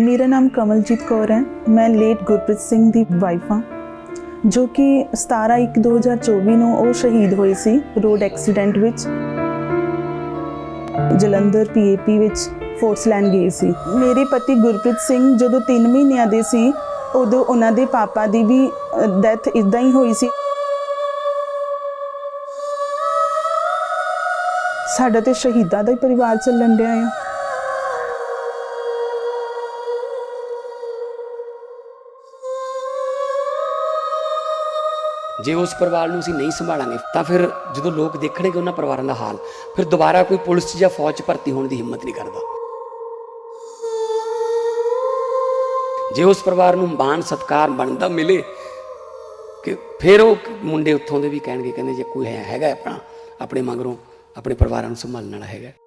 ਮੇਰਾ ਨਾਮ ਕਮਲਜੀਤ ਕੌਰ ਹੈ। ਮੈਂ ਲੇਟ ਗੁਰਪ੍ਰੀਤ ਸਿੰਘ ਦੀ ਵਾਈਫ ਹਾਂ। ਜੋ ਕਿ 17/1/2024 ਨੂੰ ਉਹ ਸ਼ਹੀਦ ਹੋਏ ਸੀ ਰੋਡ ਐਕਸੀਡੈਂਟ ਵਿੱਚ। ਜਲੰਧਰ ਪੀਏਪੀ ਵਿੱਚ ਫੋਰਸ ਲੈਣ ਗਏ ਸੀ। ਮੇਰੇ ਪਤੀ ਗੁਰਪ੍ਰੀਤ ਸਿੰਘ ਜਦੋਂ 3 ਮਹੀਨਿਆਂ ਦੇ ਸੀ, ਉਦੋਂ ਉਹਨਾਂ ਦੇ ਪਾਪਾ ਦੀ ਵੀ ਡੈਥ ਇਦਾਂ ਹੀ ਹੋਈ ਸੀ। ਸਾਡਾ ਤੇ ਸ਼ਹੀਦਾਂ ਦਾ ਹੀ ਪਰਿਵਾਰ ਚੱਲਣ ਡਿਆ ਆ। ਜੇ ਉਸ ਪਰਿਵਾਰ ਨੂੰ ਅਸੀਂ ਨਹੀਂ ਸੰਭਾਲਾਂਗੇ, ਤਾਂ ਫਿਰ ਜਦੋਂ ਲੋਕ ਦੇਖਣਗੇ ਉਹਨਾਂ ਪਰਿਵਾਰਾਂ ਦਾ ਹਾਲ, ਫਿਰ ਦੁਬਾਰਾ ਕੋਈ ਪੁਲਿਸ 'ਚ ਜਾਂ ਫੌਜ 'ਚ ਭਰਤੀ ਹੋਣ ਦੀ ਹਿੰਮਤ ਨਹੀਂ ਕਰਦਾ। ਜੇ ਉਸ ਪਰਿਵਾਰ ਨੂੰ ਮਾਣ, ਸਤਕਾਰ, ਬਣਦਾ ਮਿਲੇ, ਕਿ ਫਿਰ ਉਹ ਮੁੰਡੇ ਉੱਥੋਂ ਦੇ ਵੀ ਕਹਿਣਗੇ, ਕਹਿੰਦੇ ਜੇ ਕੋਈ ਹੈ, ਹੈਗਾ ਆਪਣਾ, ਆਪਣੇ ਮਗਰੋਂ, ਆਪਣੇ ਪਰਿਵਾਰਾਂ ਨੂੰ ਸੰਭਾਲਣ ਵਾਲਾ ਹੈਗਾ।